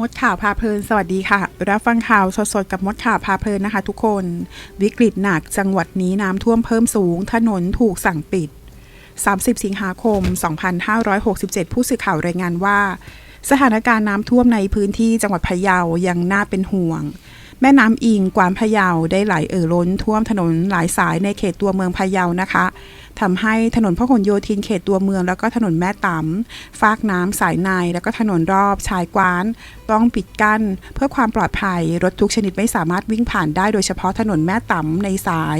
มดข่าวพาเพลิน สวัสดีค่ะ รับฟังข่าวสดๆ กับมดข่าวพาเพลินนะคะ ทุกคน วิกฤตหนักจังหวัดนี้น้ำท่วมเพิ่มสูง ถนนถูกสั่งปิด 30 สิงหาคม 2567 ผู้สื่อข่าวรายงานว่า สถานการณ์น้ำท่วมในพื้นที่จังหวัดพะเยายังน่าเป็นห่วง แม่น้ำอิงกวานพะเยาได้ไหลเอ่อล้นท่วมถนนหลายสายในเขตตัวเมืองพะเยานะคะ ทำให้ถนนพหลโยธินเขตตัวเมือง แล้วก็ถนนแม่ตำฟากน้ำสายใน แล้วก็ถนนรอบชายกวาน ต้องปิดกั้น เพื่อความปลอดภัย รถทุกชนิดไม่สามารถวิ่งผ่านได้โดยเฉพาะถนนแม่ตำในสาย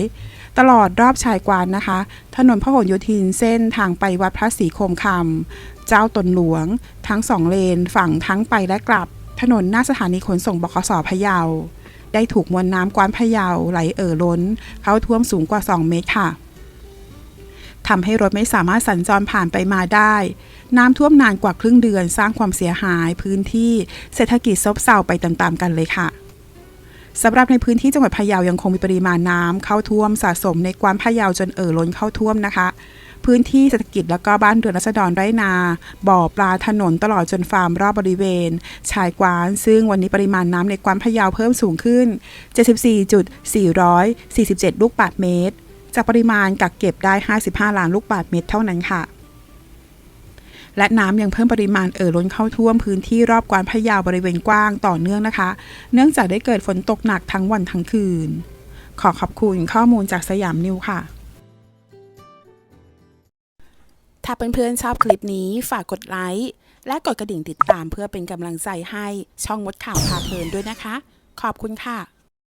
ตลอดรอบชายกวานนะคะ ถนนพหลโยธินเส้นทางไปวัดพระศรีโคมคำเจ้าตนหลวง ทั้งสองเลน ฝั่งทั้งไปและกลับ ถนนหน้าสถานีขนส่งบขสพะเยาได้ถูกมวลน้ำกวานพะเยาไหลเอ่อล้น เข้าท่วมสูงกว่า 2 เมตรค่ะ ทำให้รถไม่สามารถสัญจรผ่านไปมาได้ น้ำท่วมนานกว่าครึ่งเดือนสร้างความเสียหายพื้นที่เศรษฐกิจซบเซาไปตามๆกันเลยค่ะสำหรับในพื้นที่จังหวัดพะเยายังคงมีปริมาณน้ำเข้าท่วมสะสมในกวานพะเยาจนเอ่อล้นเข้าท่วมนะคะ พื้นที่เศรษฐกิจแล้วก็บ้านเรือนรัษฎรไร่นา บ่อปลาถนนตลอดจนฟาร์มรอบบริเวณ ชายกวาน ซึ่งวันนี้ปริมาณน้ำในกวานพะเยาเพิ่มสูงขึ้น 74.447 ลูกบาศก์เมตร จากปริมาณกักเก็บได้ 55 ล้านลูกบาศก์เมตรเท่านั้นค่ะ และน้ำยังเพิ่มปริมาณเอ่อล้นเข้าท่วมพื้นที่รอบกวานพะเยาบริเวณกว้างต่อเนื่องนะคะ เนื่องจากได้เกิดฝนตกหนักทั้งวันทั้งคืน ขอขอบคุณข้อมูลจากสยามนิวค่ะถ้าเพื่อนๆชอบคลิปนี้ฝากกดไลค์และกดกระดิ่งติดตามเพื่อเป็นกำลังใจให้ช่องมดข่าวพาเพลินด้วยนะคะ ขอบคุณค่ะ